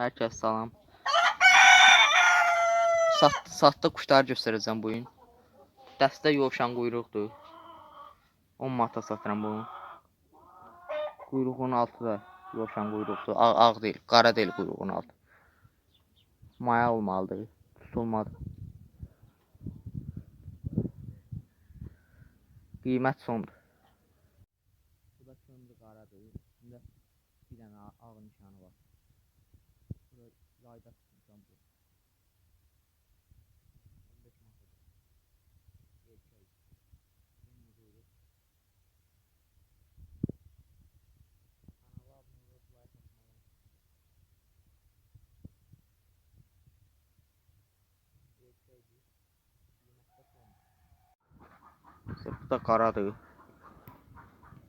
Herkes salam. Saat, saatda kuşlar göstərəcəm bu gün. Dəstə yovşan quyruqdur. 10 manata satıram bunu. Quyruğun altı da yovşan quyruqdur. Ağ, ağ deyil, qara deyil quyruğun altı. Maya olmalıdır. Tutulmadı. Qiymət sondur. Bu da söndü qaradır. Üstündə bir dənə ağ nişanı var. Bura yayda tutmuşam bu. 15 manat. Erkək. Bunun quyruq. Kanala. Sırf da qaradır.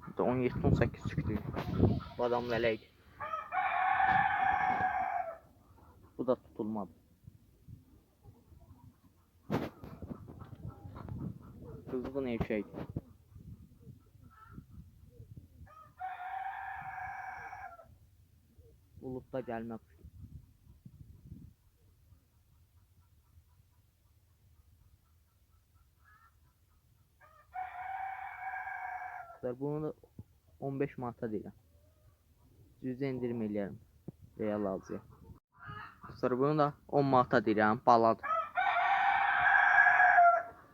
Bu da 17-18 çıktı. Bu adam lələk. Bu da tutulmadı. Kızılın erkek. Bulutda gelme kuşu. Kızlar bunu da 15 manata deyirəm. Yüzde indirim eləyərəm. Real alıcıya. Kızlar bunu da 10 manata deyirəm. Baladır.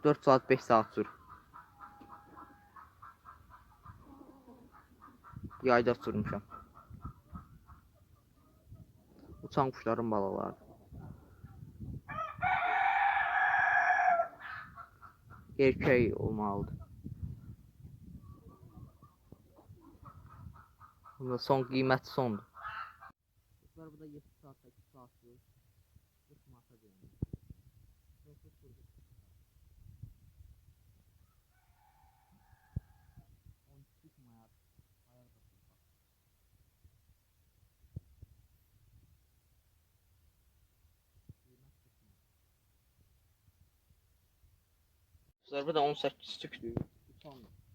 4 saat 5 saat sür. Yayda sürmüşəm. Uçan kuşların balaları. Erkek olmalıdır. Bunda son qiymət sondur. Kuşlar bu da 7 saat 8 saat sür. 40 manata deyirəm. Yoxsa sürgü. 12 manat. Ayar da sür. Kuşlar bu da 18 stüktür. Uçandır. Bu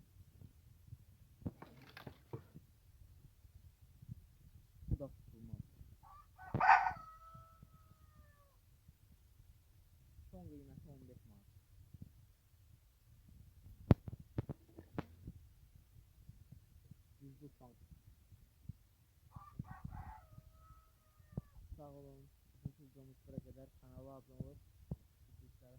lütfen. Sağ olun. Bütün videomuz buraya kadar. Kanala abone olup. Bizlere